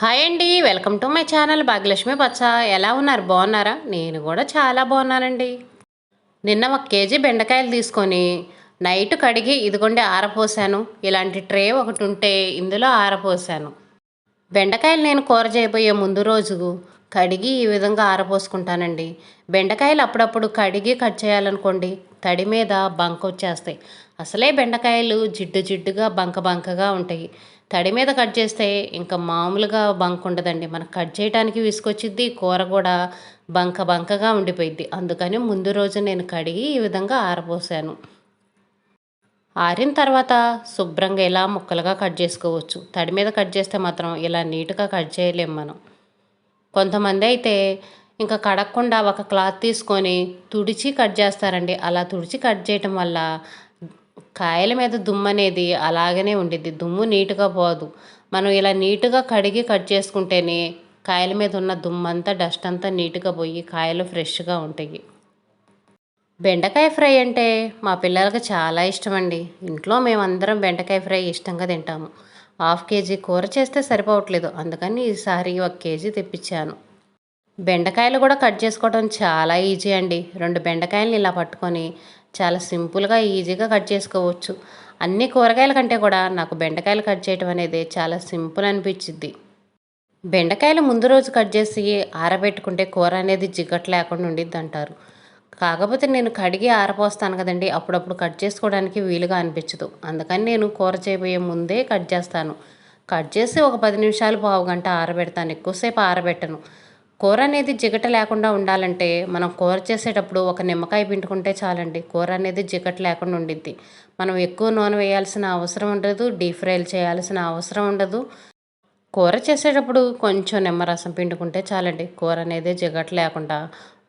Hi అండి welcome to my channel Bhagyalakshmi పచ్చ ఎలా ఉన్నారు? బాగున్నారా? నేను కూడా చాలా బాగున్నానండి. నిన్న ఒక కేజీ బెండకాయలు తీసుకొని నైట్ కడిగి ఇదిగోండి ఆరపోసాను. ఇలాంటి ట్రే ఒకటి ఉంటే ఇందులో ఆరపోసాను. బెండకాయలు నేను కూర చేయబోయే ముందు రోజు కడిగి ఈ విధంగా ఆరపోసుకుంటానండి. బెండకాయలు అప్పుడప్పుడు కడిగి కట్ చేయాలనుకోండి తడి మీద బంక వచ్చేస్తాయి అసలే బెండకాయలు జిడ్డు జిడ్డుగా బంక బంకగా ఉంటాయి. తడి మీద కట్ చేస్తే ఇంకా మామూలుగా బంక ఉండదండి. మనకు కట్ చేయడానికి విసుకొచ్చిద్ది కూర కూడా బంక బంకగా ఉండిపోయిద్ది. అందుకని ముందు రోజు నేను కడిగి ఈ విధంగా ఆరబోసాను. ఆరిన తర్వాత శుభ్రంగా ఇలా ముక్కలుగా కట్ చేసుకోవచ్చు. తడి మీద కట్ చేస్తే మాత్రం ఇలా నీట్గా కట్ చేయలేము మనం. కొంతమంది అయితే ఇంకా కడగకుండా ఒక క్లాత్ తీసుకొని తుడిచి కట్ చేస్తారండి. అలా తుడిచి కట్ చేయటం వల్ల కాయల మీద దుమ్ము అనేది అలాగనే ఉండిద్ది. దుమ్ము నీట్గా పోదు. మనం ఇలా నీట్గా కడిగి కట్ చేసుకుంటేనే కాయల మీద ఉన్న దుమ్ము అంతా డస్ట్ అంతా నీట్గా పోయి కాయలు ఫ్రెష్గా ఉంటాయి. బెండకాయ ఫ్రై అంటే మా పిల్లలకు చాలా ఇష్టం అండి ఇంట్లో మేమందరం బెండకాయ ఫ్రై ఇష్టంగా తింటాము. హాఫ్ కేజీ కూర చేస్తే సరిపోవట్లేదు. అందుకని ఈసారి ఒక కేజీ తెప్పించాను. బెండకాయలు కూడా కట్ చేసుకోవడం చాలా ఈజీ అండి. రెండు బెండకాయలను ఇలా పట్టుకొని చాలా సింపుల్గా ఈజీగా కట్ చేసుకోవచ్చు. అన్ని కూరగాయల కంటే కూడా నాకు బెండకాయలు కట్ చేయటం అనేది చాలా సింపుల్ అనిపించింది బెండకాయలు ముందు రోజు కట్ చేసి ఆరబెట్టుకుంటే కూర అనేది జిగ్గట్ లేకుండా ఉండిద్ది అంటారు కాకపోతే నేను కడిగి ఆరపోస్తాను కదండి అప్పుడప్పుడు కట్ చేసుకోవడానికి వీలుగా అనిపించదు. అందుకని నేను కూర చేయబోయే ముందే కట్ చేస్తాను. కట్ చేసి ఒక పది నిమిషాలు పావు గంట ఆరబెడతాను ఎక్కువసేపు ఆరబెట్టను. కూర అనేది జిగట లేకుండా ఉండాలంటే మనం కూర చేసేటప్పుడు ఒక నిమ్మకాయ పిండుకుంటే చాలండి. కూర అనేది జిగట లేకుండా ఉండిద్ది. మనం ఎక్కువ నూనె వేయాల్సిన అవసరం ఉండదు డీప్ ఫ్రైలు చేయాల్సిన అవసరం ఉండదు. కూర చేసేటప్పుడు కొంచెం నిమ్మరసం పిండుకుంటే చాలండి. కూర అనేది జిగట లేకుండా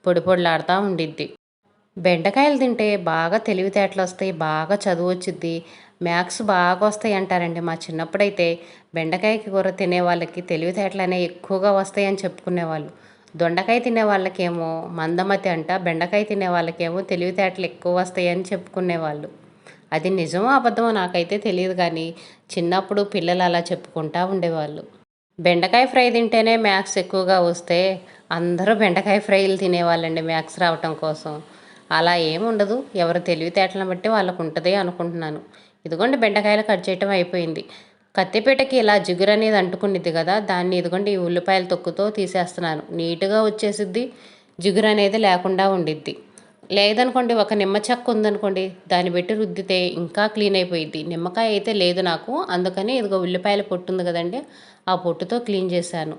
పొడి పొడిలాడుతూ ఉండిద్ది. బెండకాయలు తింటే బాగా తెలివితేటలు వస్తాయి బాగా చదువు వచ్చిద్ది. మ్యాథ్స్ బాగా వస్తాయి అంటారండి. మా చిన్నప్పుడైతే బెండకాయకి కూర తినే వాళ్ళకి తెలివితేటలు అనేవి ఎక్కువగా వస్తాయని చెప్పుకునేవాళ్ళు. దొండకాయ తినే వాళ్ళకేమో మందమతి అంట బెండకాయ తినే వాళ్ళకేమో తెలివితేటలు ఎక్కువ వస్తాయని చెప్పుకునేవాళ్ళు. అది నిజమో అబద్ధమో నాకైతే తెలియదు కానీ చిన్నప్పుడు పిల్లలు అలా చెప్పుకుంటూ ఉండేవాళ్ళు. బెండకాయ ఫ్రై తింటేనే మ్యాథ్స్ ఎక్కువగా వస్తే అందరూ బెండకాయ ఫ్రైలు తినేవాళ్ళండి మ్యాథ్స్ రావటం కోసం. అలా ఏముండదు ఎవరు తెలివితేటలను బట్టి వాళ్ళకు ఉంటుంది అనుకుంటున్నాను. ఇదిగోండి బెండకాయలు కట్ చేయటం అయిపోయింది. కత్తిపీటకి ఇలా జిగురు అనేది అంటుకునేది కదా దాన్ని ఇదిగోండి ఈ ఉల్లిపాయల తొక్కుతో తీసేస్తున్నాను. నీట్గా వచ్చేసిద్ది జిగురు అనేది లేకుండా ఉండిద్ది. లేదనుకోండి ఒక నిమ్మ చెక్క ఉందనుకోండి దాన్ని పెట్టి రుద్దితే ఇంకా క్లీన్ అయిపోయింది నిమ్మకాయ అయితే లేదు నాకు అందుకని ఇదిగో ఉల్లిపాయల పొట్టు ఉంది కదండి ఆ పొట్టుతో క్లీన్ చేశాను.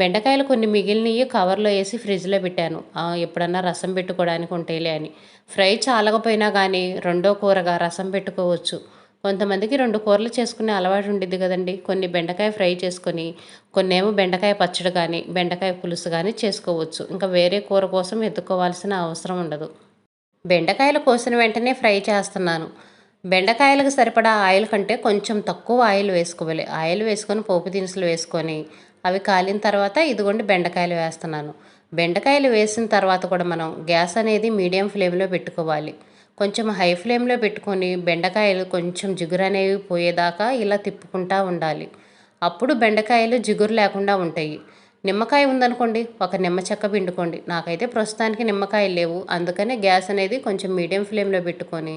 బెండకాయలు కొన్ని మిగిలినవి కవర్లో వేసి ఫ్రిడ్జ్లో పెట్టాను. ఎప్పుడన్నా రసం పెట్టుకోవడానికి ఉంటేలే అని. ఫ్రై చాలకపోయినా కానీ రెండో కూరగా రసం పెట్టుకోవచ్చు. కొంతమందికి రెండు కూరలు చేసుకునే అలవాటు ఉండిద్ది కదండి. కొన్ని బెండకాయ ఫ్రై చేసుకొని కొన్ని ఏమో బెండకాయ పచ్చడి కానీ బెండకాయ పులుసు కానీ చేసుకోవచ్చు. ఇంకా వేరే కూర కోసం ఎత్తుకోవాల్సిన అవసరం ఉండదు. బెండకాయలు కోసిన వెంటనే ఫ్రై చేస్తున్నాను. బెండకాయలకు సరిపడా ఆయిల్ కంటే కొంచెం తక్కువ ఆయిల్ వేసుకోవాలి. ఆయిల్ వేసుకొని పోపు దినుసులు వేసుకొని అవి కాలిన తర్వాత ఇదిగోండి బెండకాయలు వేస్తున్నాను. బెండకాయలు వేసిన తర్వాత కూడా మనం గ్యాస్ అనేది మీడియం ఫ్లేమ్లో పెట్టుకోవాలి. కొంచెం హై ఫ్లేమ్లో పెట్టుకొని బెండకాయలు కొంచెం జిగురు అనేవి పోయేదాకా ఇలా తిప్పుకుంటూ ఉండాలి. అప్పుడు బెండకాయలు జిగురు లేకుండా ఉంటాయి. నిమ్మకాయ ఉందనుకోండి ఒక నిమ్మ చెక్క పిండుకోండి. నాకైతే ప్రస్తుతానికి నిమ్మకాయలు లేవు. అందుకనే గ్యాస్ అనేది కొంచెం మీడియం ఫ్లేమ్లో పెట్టుకొని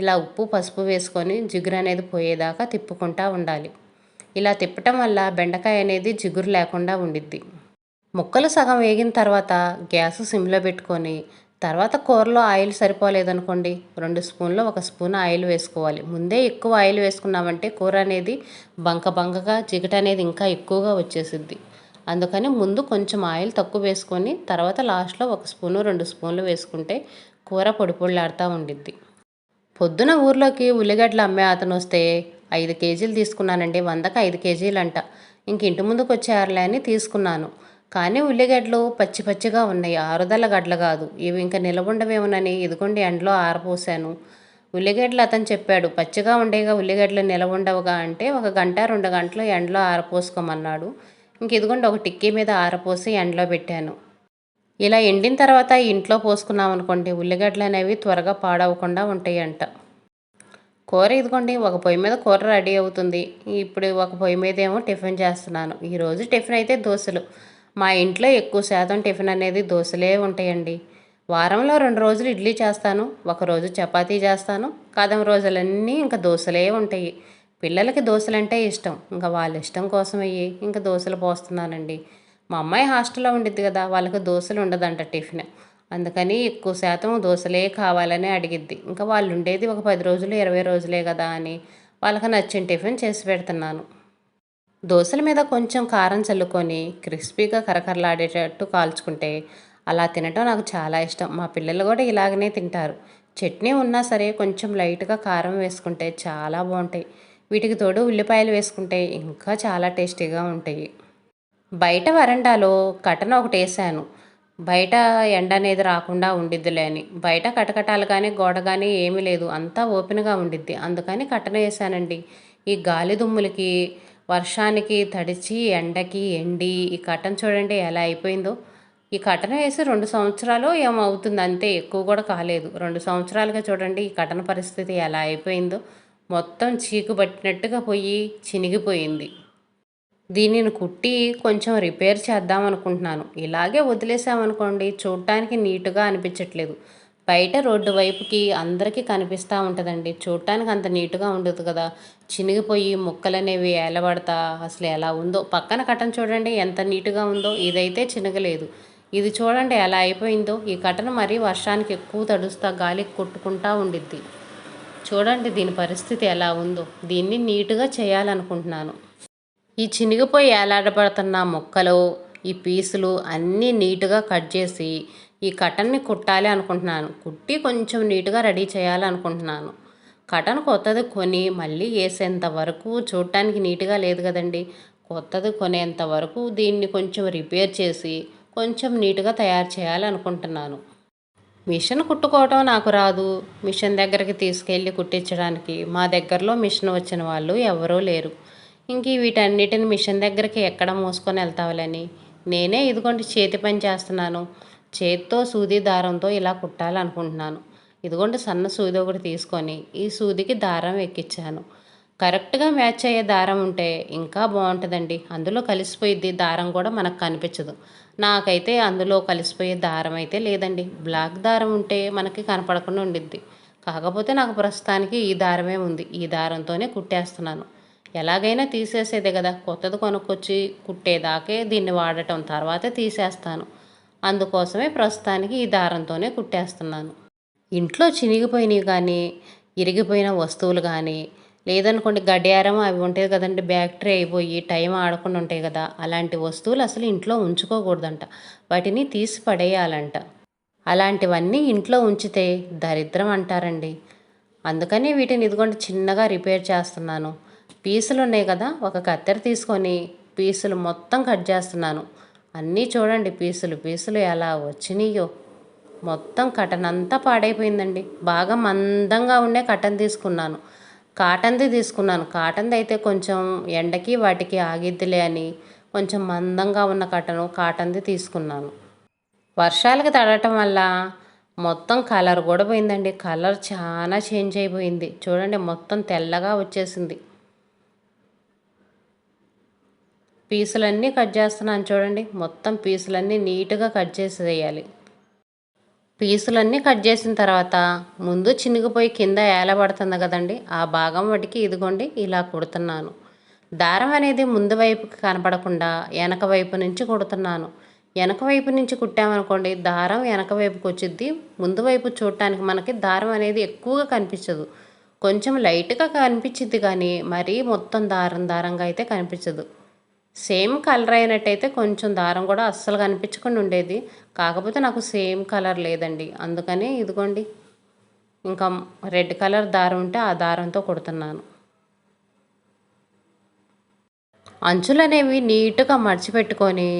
ఇలా ఉప్పు పసుపు వేసుకొని జిగురు అనేది పోయేదాకా తిప్పుకుంటూ ఉండాలి. ఇలా తిప్పటం వల్ల బెండకాయ అనేది జిగురు లేకుండా ఉండిద్ది. ముక్కలు సగం వేగిన తర్వాత గ్యాస్ సిమ్లో పెట్టుకొని తర్వాత కూరలో ఆయిల్ సరిపోలేదనుకోండి రెండు స్పూన్లు ఒక స్పూన్ ఆయిల్ వేసుకోవాలి. ముందే ఎక్కువ ఆయిల్ వేసుకున్నామంటే కూర అనేది బంక బంకగా జిగట అనేది ఇంకా ఎక్కువగా వచ్చేసిద్ది. అందుకని ముందు కొంచెం ఆయిల్ తక్కువ వేసుకొని తర్వాత లాస్ట్లో ఒక స్పూను రెండు స్పూన్లు వేసుకుంటే కూర పొడి పొడిలాడుతూ ఉండిద్ది. పొద్దున ఊర్లోకి ఉల్లిగడ్డలు అమ్మే అతను వస్తే ఐదు కేజీలు తీసుకున్నానండి వందకు ఐదు కేజీలు అంట ఇంక ఇంటి ముందుకు వచ్చేయారులే అని తీసుకున్నాను. కానీ ఉల్లిగడ్డలు పచ్చి పచ్చిగా ఉన్నాయి ఆరుదల గడ్డలు కాదు. ఇవి ఇంకా నిలబుండవేమోనని ఇదిగోండి ఎండలో ఆరపోసాను ఉల్లిగడ్డలు అతను చెప్పాడు పచ్చిగా ఉండేగా ఉల్లిగడ్డలు నిలబుండవుగా అంటే ఒక గంట రెండు గంటలు ఎండలో ఆరపోసుకోమన్నాడు ఇంక ఇదిగోండి ఒక టిక్కీ మీద ఆరపోసి ఎండలో పెట్టాను. ఇలా ఎండిన తర్వాత ఇంట్లో పోసుకున్నాం అనుకోండి ఉల్లిగడ్డలు అనేవి త్వరగా పాడవకుండా ఉంటాయి అంట కూర ఇదిగోండి ఒక పొయ్యి మీద కూర రెడీ అవుతుంది. ఇప్పుడు ఒక పొయ్యి మీద ఏమో టిఫిన్ చేస్తున్నాను. ఈరోజు టిఫిన్ అయితే దోశలు. మా ఇంట్లో ఎక్కువ శాతం టిఫిన్ అనేది దోశలే ఉంటాయండి. వారంలో రెండు రోజులు ఇడ్లీ చేస్తాను ఒక రోజు చపాతీ చేస్తాను కదం రోజులన్నీ ఇంకా దోశలే ఉంటాయి. పిల్లలకి దోశలు అంటే ఇష్టం. ఇంకా వాళ్ళ ఇష్టం కోసం అయ్యి ఇంకా దోశలు పోస్తున్నానండి. మా అమ్మాయి హాస్టల్లో ఉండిద్ది కదా వాళ్ళకి దోశలు ఉండదంట టిఫిన్. అందుకని ఎక్కువ శాతం దోశలే కావాలని అడిగిద్ది. ఇంకా వాళ్ళు ఉండేది ఒక పది రోజులు ఇరవై రోజులే కదా అని వాళ్ళకి నచ్చిన టిఫిన్ చేసి పెడుతున్నాను. దోశల మీద కొంచెం కారం చల్లుకొని క్రిస్పీగా కరకరలాడేటట్టు కాల్చుకుంటే అలా తినటం నాకు చాలా ఇష్టం. మా పిల్లలు కూడా ఇలాగనే తింటారు. చట్నీ ఉన్నా సరే కొంచెం లైట్గా కారం వేసుకుంటే చాలా బాగుంటాయి. వీటికి తోడు ఉల్లిపాయలు వేసుకుంటే ఇంకా చాలా టేస్టీగా ఉంటాయి. బయట వరండాలో కటన ఒకటి వేసాను. బయట ఎండ అనేది రాకుండా ఉండిద్దిలే అని. బయట కటకటాలు కానీ గోడ కానీ ఏమీ లేదు. అంతా ఓపెన్గా ఉండిద్ది. అందుకని కట్టన వేసానండి ఈ గాలి దుమ్ములకి వర్షానికి తడిచి ఎండకి ఎండి ఈ కట్టను చూడండి ఎలా అయిపోయిందో. ఈ కటన వేసి రెండు సంవత్సరాలు ఏమవుతుంది అంతే. ఎక్కువ కూడా కాలేదు. రెండు సంవత్సరాలుగా చూడండి ఈ కటన పరిస్థితి ఎలా అయిపోయిందో. మొత్తం చీకు పట్టినట్టుగా పోయి చినిగిపోయింది. దీనిని కుట్టి కొంచెం రిపేర్ చేద్దాం అనుకుంటున్నాను. ఇలాగే వదిలేసామనుకోండి చూడటానికి నీట్గా అనిపించట్లేదు. బయట రోడ్డు వైపుకి అందరికీ కనిపిస్తూ ఉంటుందండి. చూడటానికి అంత నీట్గా ఉండదు కదా. చినిగిపోయి ముక్కలనేవి ఏలబడతా అసలు ఎలా ఉందో. పక్కన కటన్ చూడండి ఎంత నీట్గా ఉందో. ఇదైతే చినగలేదు. ఇది చూడండి ఎలా అయిపోయిందో. ఈ కటన్ మరీ వర్షానికి ఎక్కువ తడుస్తా గాలికి కొట్టుకుంటా ఉండిద్ది. చూడండి దీని పరిస్థితి ఎలా ఉందో. దీన్ని నీట్గా చేయాలనుకుంటున్నాను. ఈ చినిగిపోయి ఏలాడబడుతున్న మొక్కలు ఈ పీసులు అన్నీ నీట్గా కట్ చేసి ఈ కటన్ని కుట్టాలి అనుకుంటున్నాను. కుట్టి కొంచెం నీట్గా రెడీ చేయాలనుకుంటున్నాను కటన్ కొత్తది కొని మళ్ళీ వేసేంత వరకు చూడటానికి నీట్గా లేదు కదండి. కొత్తది కొనేంత వరకు దీన్ని కొంచెం రిపేర్ చేసి కొంచెం నీట్గా తయారు చేయాలనుకుంటున్నాను మిషన్ కుట్టుకోవటం నాకు రాదు. మిషన్ దగ్గరికి తీసుకెళ్ళి కుట్టించడానికి మా దగ్గరలో మిషన్ వచ్చిన వాళ్ళు ఎవరూ లేరు. ఇంక వీటన్నిటిని మిషన్ దగ్గరికి ఎక్కడ మోసుకొని వెళ్తావాలని? నేనే ఇదిగోండి చేతి పని చేస్తున్నాను. చేతితో సూది దారంతో ఇలా కుట్టాలనుకుంటున్నాను. ఇదిగోండి సన్న సూది ఒకటి తీసుకొని ఈ సూదికి దారం ఎక్కించాను కరెక్ట్గా మ్యాచ్ అయ్యే దారం ఉంటే ఇంకా బాగుంటుందండి. అందులో కలిసిపోయిద్ది. దారం కూడా మనకు కనిపించదు. నాకైతే అందులో కలిసిపోయే దారం అయితే లేదండి. బ్లాక్ దారం ఉంటే మనకి కనపడకుండా ఉండిద్ది. కాకపోతే నాకు ప్రస్తుతానికి ఈ దారమే ఉంది. ఈ దారంతోనే కుట్టేస్తున్నాను. ఎలాగైనా తీసేసేదే కదా. కొత్తది కొనుక్కొచ్చి కుట్టేదాకే దీన్ని వాడటం. తర్వాత తీసేస్తాను. అందుకోసమే ప్రస్తుతానికి ఈ దారంతోనే కుట్టేస్తున్నాను. ఇంట్లో చినిగిపోయినవి కానీ ఇరిగిపోయిన వస్తువులు కానీ లేదనుకోండి గడియారం అవి ఉంటాయి కదండి బ్యాక్టరీ అయిపోయి టైం ఆడకుండా ఉంటాయి కదా. అలాంటి వస్తువులు అసలు ఇంట్లో ఉంచుకోకూడదంట. వాటిని తీసి పడేయాలంట. అలాంటివన్నీ ఇంట్లో ఉంచితే దరిద్రం అంటారండి. అందుకని వీటిని ఇదిగోండి చిన్నగా రిపేర్ చేస్తున్నాను. పీసులు ఉన్నాయి కదా ఒక కత్తెర తీసుకొని పీసులు మొత్తం కట్ చేస్తున్నాను. అన్నీ చూడండి పీసులు పీసులు ఎలా వచ్చినాయో. మొత్తం కటన్ అంతా పాడైపోయిందండి. బాగా మందంగా ఉండే కటన్ తీసుకున్నాను. కాటన్ది తీసుకున్నాను. కాటన్ది అయితే కొంచెం ఎండకి వాటికి ఆగిద్దిలే అని కొంచెం మందంగా ఉన్న కటను కాటన్ది తీసుకున్నాను. వర్షాలకి తడటం వల్ల మొత్తం కలర్ కూడా పోయిందండి. కలర్ చాలా చేంజ్ అయిపోయింది. చూడండి మొత్తం తెల్లగా వచ్చేసింది. పీసులన్నీ కట్ చేస్తున్నాను చూడండి. మొత్తం పీసులన్నీ నీట్గా కట్ చేసి వేయాలి పీసులన్నీ కట్ చేసిన తర్వాత ముందు చినిగిపోయి కింద ఏలబడుతుంది కదండి. ఆ భాగం వాటికి ఇదిగోండి ఇలా కుడుతున్నాను. దారం అనేది ముందు వైపుకి కనపడకుండా వెనక వైపు నుంచి కుడుతున్నాను. వెనక వైపు నుంచి కుట్టామనుకోండి దారం వెనక వైపుకి వచ్చిద్ది. ముందు వైపు చూడటానికి మనకి దారం అనేది ఎక్కువగా కనిపించదు. కొంచెం లైట్గా కనిపించిద్ది కానీ మరీ మొత్తం దారం దారంగా అయితే కనిపించదు. సేమ్ కలర్ అయినట్టయితే కొంచెం దారం కూడా అస్సలు కనిపించకుండా ఉండేది. కాకపోతే నాకు సేమ్ కలర్ లేదండి. అందుకని ఇదిగోండి. ఇంకా రెడ్ కలర్ దారం ఉంటే ఆ దారంతో కుడుతున్నాను. అంచులు అనేవి నీట్గా మడిచిపెట్టుకొని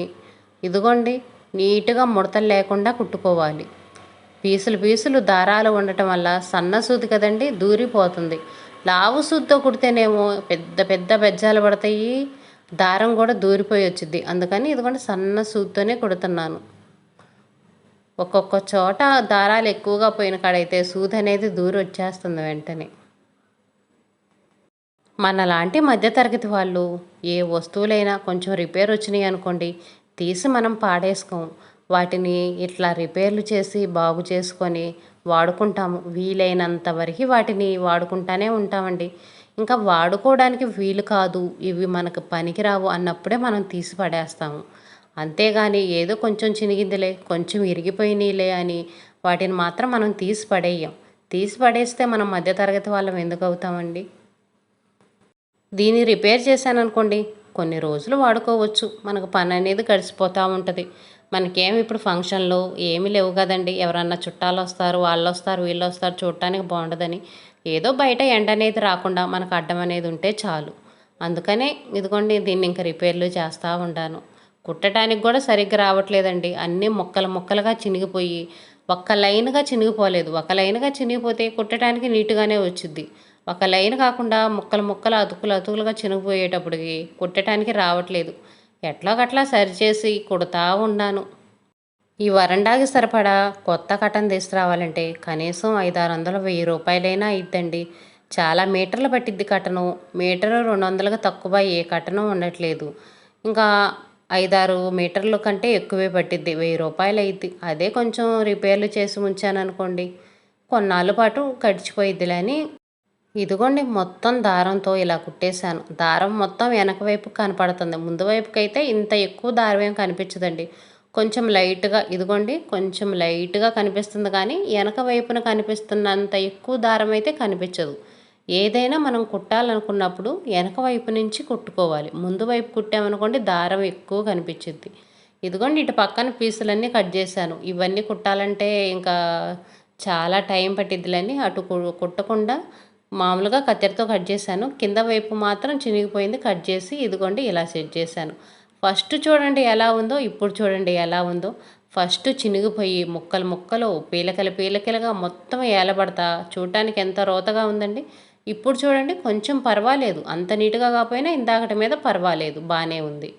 ఇదిగోండి నీట్గా ముడతలు లేకుండా కుట్టుకోవాలి. పీసులు పీసులు దారాలు ఉండటం వల్ల సన్న సూది కదండి దూరిపోతుంది. లావు సూదితో కుడితేనేమో పెద్ద పెద్ద బెజ్జాలు పడతాయి. దారం కూడా దూరిపోయి వచ్చింది అందుకని ఇదిగోండి సన్న సూదితోనే కుడుతున్నాను. ఒక్కొక్క చోట దారాలు ఎక్కువగా పోయిన కాడైతే సూది అనేది దూరి వచ్చేస్తుంది వెంటనే. మనలాంటి మధ్యతరగతి వాళ్ళు ఏ వస్తువులైనా కొంచెం రిపేర్ వచ్చినాయి అనుకోండి తీసి మనం పాడేసుకోం. వాటిని ఇట్లా రిపేర్లు చేసి బాగు చేసుకొని వాడుకుంటాము. వీలైనంత వరకు వాటిని వాడుకుంటానే ఉంటామండి. ఇంకా వాడుకోవడానికి వీలు కాదు ఇవి మనకు పనికిరావు అన్నప్పుడే మనం తీసి పడేస్తాము. అంతేగాని ఏదో కొంచెం చినిగిందిలే కొంచెం ఇరిగిపోయినాయిలే అని వాటిని మాత్రం మనం తీసి పడేయం. తీసి పడేస్తే మనం మధ్యతరగతి వాళ్ళం ఎందుకు అవుతామండి? దీన్ని రిపేర్ చేశాను అనుకోండి కొన్ని రోజులు వాడుకోవచ్చు. మనకు పని అనేది గడిచిపోతూ ఉంటుంది. మనకేం ఇప్పుడు ఫంక్షన్లు ఏమీ లేవు కదండి. ఎవరన్నా చుట్టాలు వస్తారు వాళ్ళు వస్తారు వీళ్ళు వస్తారు చూడటానికి బాగుండదని. ఏదో బయట ఎండ అనేది రాకుండా మనకు అడ్డం అనేది ఉంటే చాలు. అందుకనే ఇదిగోండి దీన్ని ఇంకా రిపేర్లు చేస్తూ ఉంటాను కుట్టడానికి కూడా సరిగ్గా రావట్లేదండి. అన్నీ ముక్కలు ముక్కలుగా చినిగిపోయి ఒక్క లైన్గా చినిగిపోలేదు. ఒక లైన్గా చినిగిపోతే కుట్టడానికి నీట్గానే వచ్చింది ఒక లైన్ కాకుండా ముక్కలు ముక్కలు అతుకులు అతుకులుగా చినిగిపోయేటప్పటికి కుట్టడానికి రావట్లేదు. ఎట్లాగట్లా సరిచేసి కుడతా ఉన్నాను. ఈ వరండాకి సరిపడా కొత్త కటన్ తీసుకురావాలంటే కనీసం ఐదారు వందలు వెయ్యి రూపాయలైనా అయిద్దండి. చాలా మీటర్లు పట్టిద్ది కటను. మీటరు రెండు వందలుగా తక్కువ ఏ కటను ఉండట్లేదు. ఇంకా ఐదారు మీటర్ల కంటే ఎక్కువే పట్టిద్ది. వెయ్యి రూపాయలు అయింది అదే కొంచెం రిపేర్లు చేసి ఉంచాను అనుకోండి కొన్నాళ్ళ పాటు గడిచిపోయిద్దిలే అని ఇదిగోండి మొత్తం దారంతో ఇలా కుట్టేశాను. దారం మొత్తం వెనక వైపు కనపడుతుంది. ముందు వైపుకైతే ఇంత ఎక్కువ దారం ఏం కనిపించదండి. కొంచెం లైట్గా ఇదిగోండి కొంచెం లైట్గా కనిపిస్తుంది కానీ వెనక వైపున కనిపిస్తున్నంత ఎక్కువ దారం అయితే కనిపించదు. ఏదైనా మనం కుట్టాలనుకున్నప్పుడు వెనక వైపు నుంచి కుట్టుకోవాలి. ముందు వైపు కుట్టామనుకోండి దారం ఎక్కువ కనిపించింది ఇదిగోండి ఇటు పక్కన పీసులన్నీ కట్ చేశాను. ఇవన్నీ కుట్టాలంటే ఇంకా చాలా టైం పట్టిద్దిలని అటు కుట్టకుండా మామూలుగా కత్తెరతో కట్ చేశాను. కింద వైపు మాత్రం చినిగిపోయింది కట్ చేసి ఇదిగోండి ఇలా సెట్ చేశాను. ఫస్ట్ చూడండి ఎలా ఉందో ఇప్పుడు చూడండి ఎలా ఉందో. ఫస్ట్ చినిగిపోయి ముక్కలు ముక్కలు పీలకలు పీలకలుగా మొత్తం ఏలబడతా. చూడటానికి ఎంత రోతగా ఉందండి. ఇప్పుడు చూడండి కొంచెం పర్వాలేదు. అంత నీట్గా కాకపోయినా ఇందాకటి మీద పర్వాలేదు. బాగానే ఉంది.